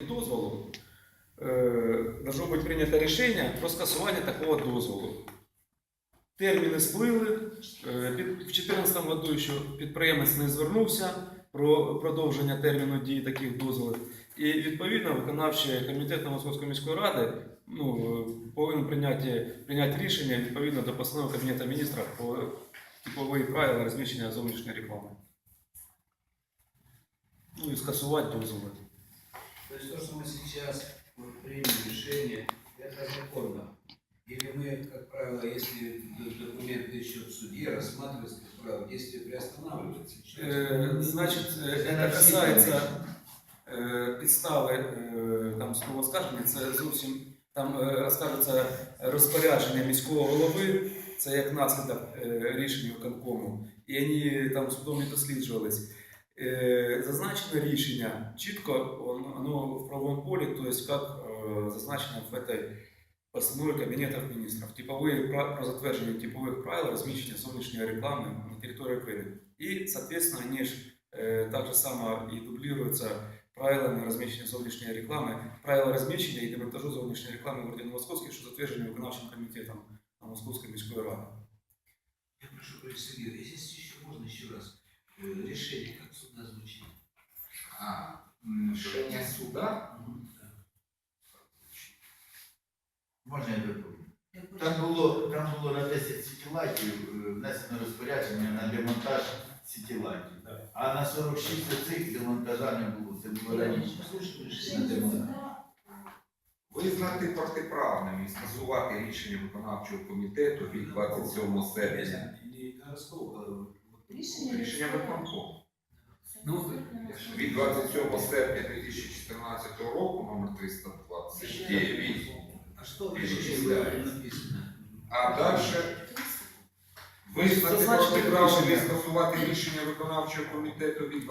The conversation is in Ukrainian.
дозволу е, должно бути прийнято рішення про скасування такого дозволу. Терміни сплили. Е, В 2014 году ще підприємець не звернувся про продовження терміну дії таких дозволів. І відповідно виконавчий комітет Московської міської ради ну, е, повинен прийняти, прийняти рішення відповідно до постанови Кабінету міністрів про типові правила розміщення зовнішньої реклами. Ну і скасувати дозволи. То есть то, что мы сейчас вот примем решение, это законно. Или мы, как правило, если д- документы еще в суде рассматриваются, как правило, действие приостанавливается. Е, Значить, е, це касається е, підстави е, там судового оскарження, це зовсім там е, оскаржується розпорядження міського голови, це як наслідок е, рішення виконкому, і вони там судом не досліджувались. Е, Зазначене рішення чітко воно воно в правовому полі, то есть как е, зазначено в этой постанове Кабінету міністрів. Типові пра- про затвердження типових правил розміщення зовнішньої реклами на території України. И, соответственно, они же э, так же само и дублируются правилами размещения зовнішньої реклами, правила розміщення і демонтажу зовнішньої реклами в Ордені Московській, що затверджені виконавчим комітетом Московської міської ради. Я прошу, Борис Сергеевич, если еще можно еще раз, э, Решение как суда звучит. А, решение суда Можна я доповім? Там було, там було на 10 сітілайтів е, внесено розпорядження на демонтаж сітілайтів. А на 46 оцих демонтажа не було. Це було раніше. На демонтаж. визнати протиправним і скасувати рішення виконавчого комітету від 27 серпня. Или городского э, Рішення виконкому. Ну, Від 27 серпня 2014 року номер 328. А что в Перечисляется. решении написано? А далі визнати протиправним і скасувати рішення виконавчого комітету від